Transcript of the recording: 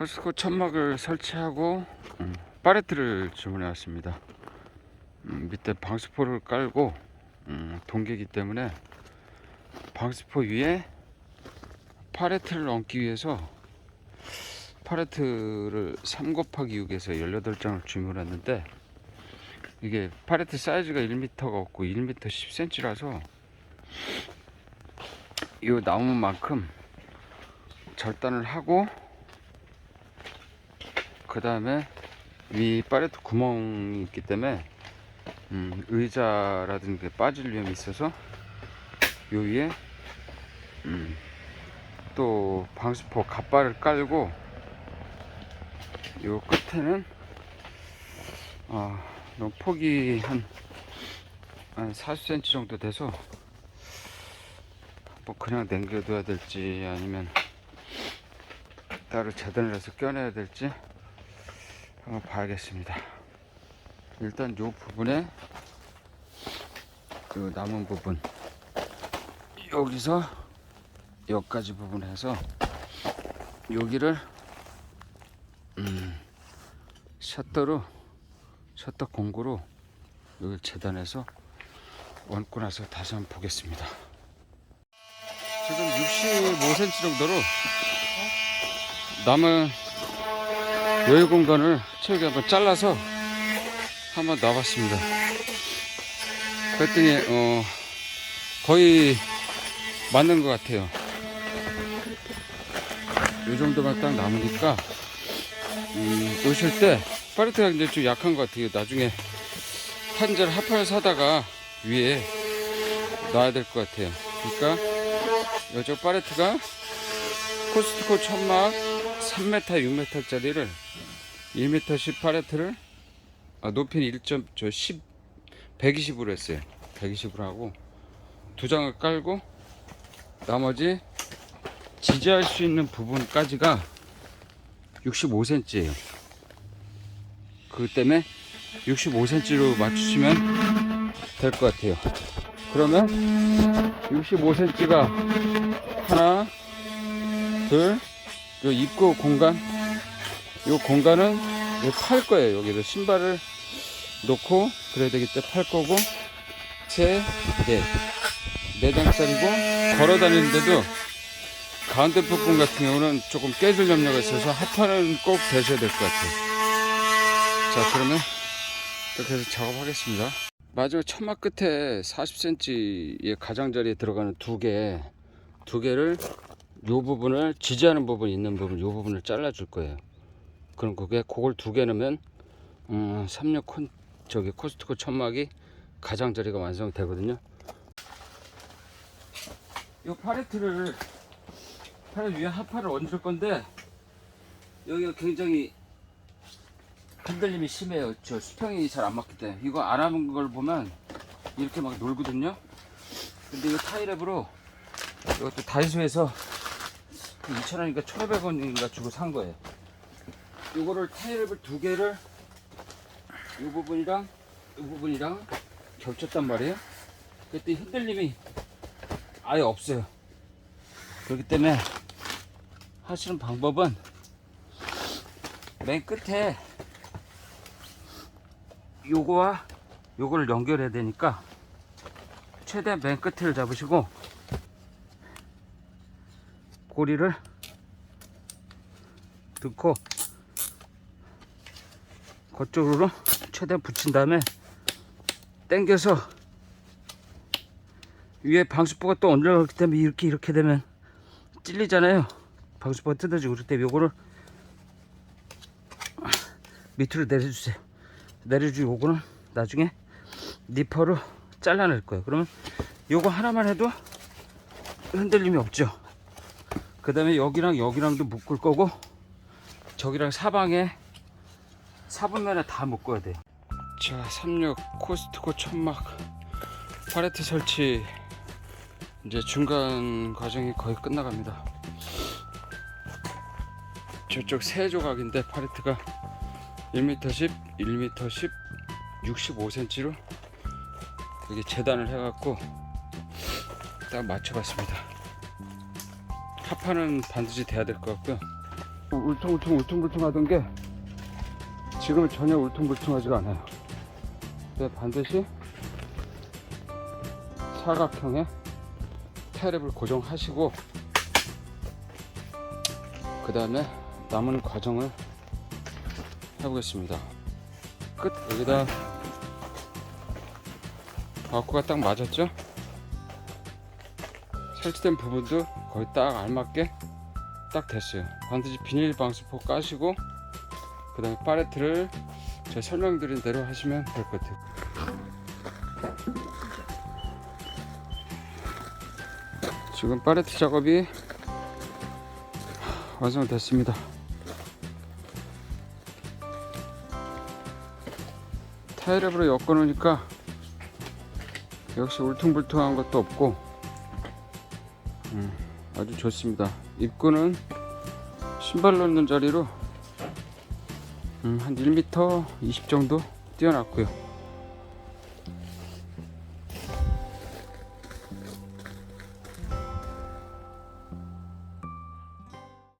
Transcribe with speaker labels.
Speaker 1: 코스코 천막을 설치하고 음, 파레트를 주문해 왔습니다. 음, 밑에 방수포를 깔고 음, 동계기 때문에 방수포 위에 파레트를 얹기 위해서 파레트를 3 곱하기 6에서 18장을 주문했는데 이게 파레트 사이즈가 1m가 없고 1m 10cm라서 이 나무만큼 절단을 하고 그 다음에 위 파레트 구멍이 있기 때문에 음, 의자라든가 빠질 위험이 있어서 요 위에 음, 또 방수포 갓발을 깔고 요 끝에는 아, 요 폭이 한, 한 40cm 정도 돼서 뭐 그냥 남겨둬야 될지 아니면 따로 재단을 해서 껴내야 될지 한번 봐야겠습니다. 일단 요 부분에 그 남은 부분 여기서 여기까지 부분 해서 여기를 음, 셔터로 셔터 공구로 여기 재단해서 얹고 나서 다시 한번 보겠습니다. 지금 65cm 정도로 남은 여유 공간을 채우게 한번 잘라서 한번 놔봤습니다. 그랬더니 어, 거의 맞는 것 같아요. 이 정도만 딱 남으니까 음, 놓으실 때 파레트가 이제 좀 약한 것 같아요. 나중에 한절 하판을 사다가 위에 놔야 될 것 같아요. 그러니까 이쪽 파레트가 코스트코 천막 3m, 6m짜리를 1m 10 파레트를 아, 높이는 1점, 10, 120으로 했어요. 120으로 하고 두 장을 깔고 나머지 지지할 수 있는 부분까지가 65cm예요. 그 때문에 65cm로 맞추시면 될 것 같아요. 그러면 65cm가 하나, 둘, 요 입구 공간, 요 공간은 요팔 거예요. 여기서 신발을 놓고 그래야 되기 때문에 팔 거고, 세, 넷. 네 장짜리고, 걸어 다니는데도 가운데 부분 같은 경우는 조금 깨질 염려가 있어서 하판은 꼭 대셔야 될 것 같아요. 자, 그러면 이렇게 해서 작업하겠습니다. 마지막 천막 끝에 40cm의 가장자리에 들어가는 두 개, 두 개를 요 부분을 지지하는 부분 있는 부분, 요 부분을 잘라 줄 거예요. 그럼 그게 그걸 두 개 넣으면 음, 36 콘, 저기 코스트코 천막이 가장자리가 완성되거든요. 요 팔레트를 팔레트 위에 하파를 얹을 건데 여기가 굉장히 흔들림이 심해요. 저 수평이 잘 안 맞기 때문에 이거 안 하는 걸 보면 이렇게 막 놀거든요. 근데 이거 타이랩으로 이것도 다이소에서 2,000원인가 1,500원인가 주고 산 거예요. 이거를 타이랩을 두 개를 이 부분이랑 이 부분이랑 겹쳤단 말이에요. 그때 흔들림이 아예 없어요. 그렇기 때문에 하시는 방법은 맨 끝에 요거와 요거를 연결해야 되니까 최대한 맨 끝을 잡으시고 고리를 넣고 그쪽으로 최대한 붙인 다음에 당겨서 위에 방수포가 또 얹어가기 때문에 이렇게 이렇게 되면 찔리잖아요. 방수포가 뜯어지고 그럴 때 요거를 밑으로 내려주세요. 내려주고 요거는 나중에 니퍼로 잘라낼 거예요. 그러면 요거 하나만 해도 흔들림이 없죠 그 다음에 여기랑 여기랑도 묶을 거고 저기랑 사방에 사분면에 다 묶어야 돼요 자 36 코스트코 천막 팔레트 설치. 이제 중간 과정이 거의 끝나갑니다. 저쪽 세 조각인데 팔레트가 1m 10, 1m 10, 65cm로 여기 재단을 해갖고 딱 맞춰봤습니다. 합판은 반드시 돼야 될 것 같고요. 울퉁불퉁 울퉁불퉁하던 게 지금은 전혀 울퉁불퉁하지가 않아요. 근데 반드시 사각형의 타일랩을 고정하시고 그 다음에 남은 과정을 해보겠습니다. 끝 여기다 바코가 딱 맞았죠? 설치된 부분도 거의 딱 알맞게 딱 됐어요. 반드시 비닐 방수포 까시고 그 다음에 팔레트를 제가 설명드린 대로 하시면 될 것 같아요. 지금 팔레트 작업이 완성됐습니다. 타일랩으로 엮어 놓으니까 역시 울퉁불퉁한 것도 없고 음, 아주 좋습니다. 입구는 신발 넣는 자리로 음, 한 1m 20 정도 띄워놨고요.